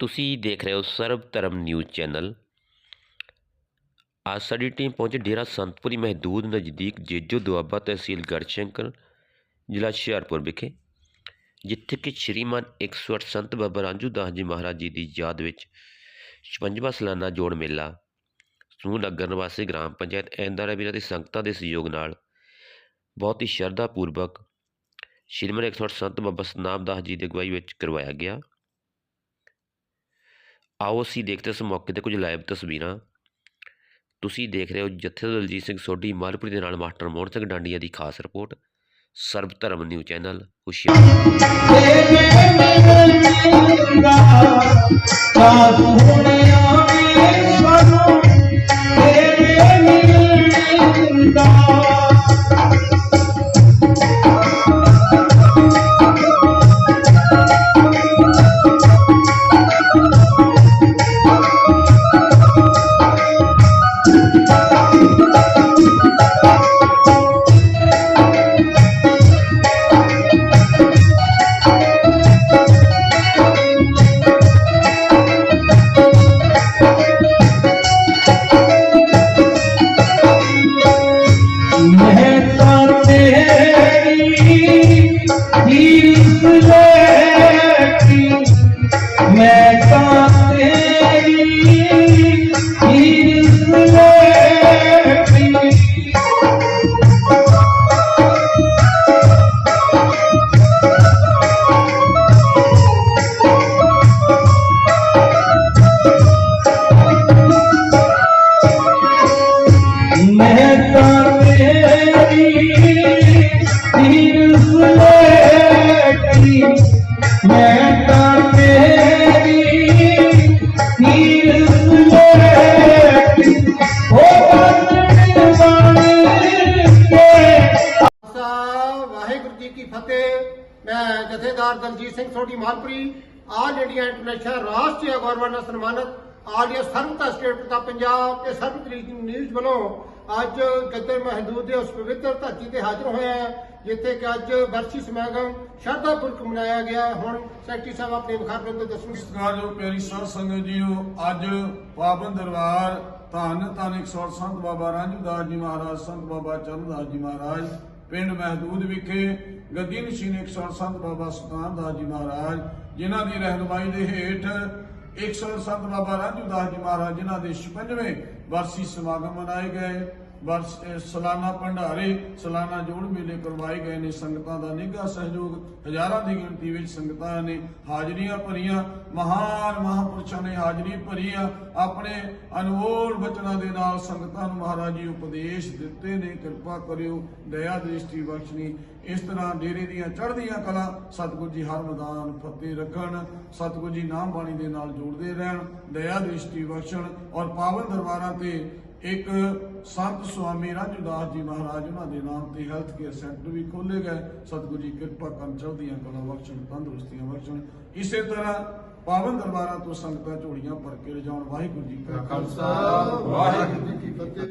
ਤੁਸੀਂ ਦੇਖ ਰਹੇ ਹੋ ਸਰਬ ਧਰਮ ਨਿਊਜ਼ ਚੈਨਲ। ਅੱਜ ਸਾਡੀ ਟੀਮ ਪਹੁੰਚੀ ਡੇਰਾ ਸੰਤਪੁਰੀ ਮਹਿਦੂਦ ਨਜ਼ਦੀਕ ਜੇਜੋ ਦੁਆਬਾ ਤਹਿਸੀਲ ਗੜਸ਼ੰਕਰ, ਜ਼ਿਲ੍ਹਾ ਹੁਸ਼ਿਆਰਪੁਰ ਵਿਖੇ, ਜਿੱਥੇ ਕਿ ਸ਼੍ਰੀਮਾਨ 108 ਸੰਤ ਬਾਬਾ ਰਾਂਝੂ ਦਾਸ ਜੀ ਮਹਾਰਾਜ ਜੀ ਦੀ ਯਾਦ ਵਿੱਚ 56ਵਾਂ ਸਾਲਾਨਾ ਜੋੜ ਮੇਲਾ, ਸਮੂਹ ਨਗਰ ਨਿਵਾਸੀ ਗ੍ਰਾਮ ਪੰਚਾਇਤ ਐਂਦਾਰਾ ਵੀਰਾਂ ਦੀ ਸੰਗਤਾਂ ਦੇ ਸਹਿਯੋਗ ਨਾਲ ਬਹੁਤ ਹੀ ਸ਼ਰਧਾ ਪੂਰਵਕ ਸ਼੍ਰੀਮਾਨ 108 ਸੰਤ ਬਾਬਾ ਸਤਨਾਮ ਦਾਸ ਜੀ ਦੀ ਅਗਵਾਈ ਵਿੱਚ ਕਰਵਾਇਆ ਗਿਆ। ਆਓ ਅਸੀਂ ਦੇਖਦੇ ਇਸ ਮੌਕੇ ਤੇ ਕੁਝ ਲਾਈਵ ਤਸਵੀਰਾਂ। ਤੁਸੀਂ ਦੇਖ ਰਹੇ ਹੋ ਜਥੇਦਾਰ ਦਲਜੀਤ ਸਿੰਘ ਸੋਢੀ, ਮਾਲਪੁਰੀ ਦੇ ਨਾਲ ਮਾਸਟਰ ਮੋਹਨ ਸਿੰਘ ਡਾਂਡੀਆ ਦੀ ਖਾਸ report, Sarab Dharam new channel Hushiar Krishna ਜਥੇਦਾਰ Daljit Singh Sodhi Malpuri, all India international ਰਾਸ਼ਟਰੀ ਗੌਰਵ ਨਾਲ ਸਨਮਾਨਿਤ ਆਲ ਇੰਡੀਆ ਸਰਬਤਾ ਸਟੇਟ ਪ੍ਰਤਾਪ ਪੰਜਾਬ ਤੇ ਸਰਬ ਨਿਊਜ਼ ਵੱਲੋਂ ਅੱਜ ਗੱਦਰ ਮਹਦੂਦ ਦੇ ਉਸ ਪਵਿੱਤਰ ਧਰਤੀ ਤੇ ਹਾਜ਼ਰ ਹੋਇਆ ਹੈ, ਜਿੱਥੇ ਕਿ ਅੱਜ ਬਰਸੀ ਸਮਾਗਮ ਸ਼ਰਧਾਪੂਰਵਕ ਮਨਾਇਆ ਗਿਆ। ਹੁਣ ਸੈਕਟਰੀ ਸਾਹਿਬ, ਆਪਣੇ ਮੁਖਾਤਬ ਤੋਂ ਦੱਸਣਗੇ। ਸਤਿਕਾਰਯੋਗ ਜੋ ਪਿਆਰੀ ਸਾਧ ਸੰਗਤ ਜੀਓ, ਅੱਜ ਪਾਵਨ ਦਰਬਾਰ ਧੰਨ ਧੰਨ 108 ਸੰਤ ਬਾਬਾ ਰਾਂਝੂਦਾਸ ਜੀ ਮਹਾਰਾਜ, ਸੰਤ ਬਾਬਾ ਚਰਨਦਾਸ ਜੀ ਮਹਾਰਾਜ, ਪਿੰਡ ਮਹਿਦੂਦ ਵਿਖੇ ਗੱਦੀ ਨਸ਼ੀਨ 108 ਸੰਤ ਬਾਬਾ ਸਤਨਾਮ ਦਾਸ ਜੀ ਮਹਾਰਾਜ, ਜਿਨ੍ਹਾਂ ਦੀ ਰਹਿਨਮਾਈ ਦੇ ਹੇਠ 108 ਸੰਤ ਬਾਬਾ ਰਾਜੂ ਦਾਸ ਜੀ ਮਹਾਰਾਜ, ਜਿਨ੍ਹਾਂ ਦੇ 56ਵੇਂ ਵਰਸੀ ਸਮਾਗਮ ਮਨਾਏ ਗਏ। ਵਰਸ ਇਹ ਸਾਲਾਨਾ ਭੰਡਾਰੇ, ਸਾਲਾਨਾ ਜੋੜ ਮੇਲੇ ਕਰਵਾਏ ਗਏ ਨੇ, ਸੰਗਤਾਂ ਦਾ ਨਿੱਘਾ ਸਹਿਯੋਗ, ਹਜ਼ਾਰਾਂ ਦੀ ਗਿਣਤੀ ਵਿੱਚ ਸੰਗਤਾਂ ਨੇ ਹਾਜ਼ਰੀਆਂ ਭਰੀਆਂ, ਮਹਾਨ ਮਹਾਪੁਰਸ਼ਾਂ ਨੇ ਹਾਜ਼ਰੀ ਭਰੀ ਆ ਆਪਣੇ ਅਨਮੋਲ ਬਚਨਾਂ ਦੇ ਨਾਲ ਸੰਗਤਾਂ ਨੂੰ ਮਹਾਰਾਜ ਜੀ ਉਪਦੇਸ਼ ਦਿੱਤੇ ਨੇ, ਕਿਰਪਾ ਕਰਿਓ, ਦਇਆ ਦ੍ਰਿਸ਼ਟੀ ਬਖਸ਼ਣੀ। ਇਸ ਤਰ੍ਹਾਂ ਡੇਰੇ ਦੀਆਂ ਚੜ੍ਹਦੀਆਂ ਕਲਾ ਸਤਿਗੁਰ ਜੀ ਹਰ ਮੈਦਾਨ ਫਤਿਹ ਰੱਖਣ, ਸਤਿਗੁਰ ਜੀ ਨਾਮ ਬਾਣੀ ਦੇ ਨਾਲ ਜੁੜਦੇ ਰਹਿਣ, ਦਇਆ ਦ੍ਰਿਸ਼ਟੀ ਬਖਸ਼ਣ ਔਰ ਪਾਵਨ ਦਰਬਾਰਾਂ ਤੇ ਇੱਕ ਸੰਤ ਸੁਆਮੀ ਰਾਜੂਦਾਸ ਜੀ ਮਹਾਰਾਜ, ਉਹਨਾਂ ਦੇ ਨਾਮ ਤੇ ਹੈਲਥ ਕੇਅਰ ਸੈਂਟਰ ਵੀ ਖੋਲੇ ਗਏ। ਸਤਿਗੁਰੂ ਜੀ ਕਿਰਪਾ ਕਰਨ ਚਲਦੀਆਂ ਕਲਾ ਬਖਸ਼ਣ, ਤੰਦਰੁਸਤੀਆਂ ਬਖਸ਼ਣ। ਇਸੇ ਤਰ੍ਹਾਂ ਪਾਵਨ ਦਰਬਾਰਾਂ ਤੋਂ ਸੰਗਤਾਂ ਝੋਲੀਆਂ ਭਰ ਕੇ ਲਿਜਾਉਣ। ਵਾਹਿਗੁਰੂ ਜੀ ਕਾ ਖਾਲਸਾ। ਵਾਹਿਗੁਰੂ ਜੀ ਕੀ ਫਤਿਹ।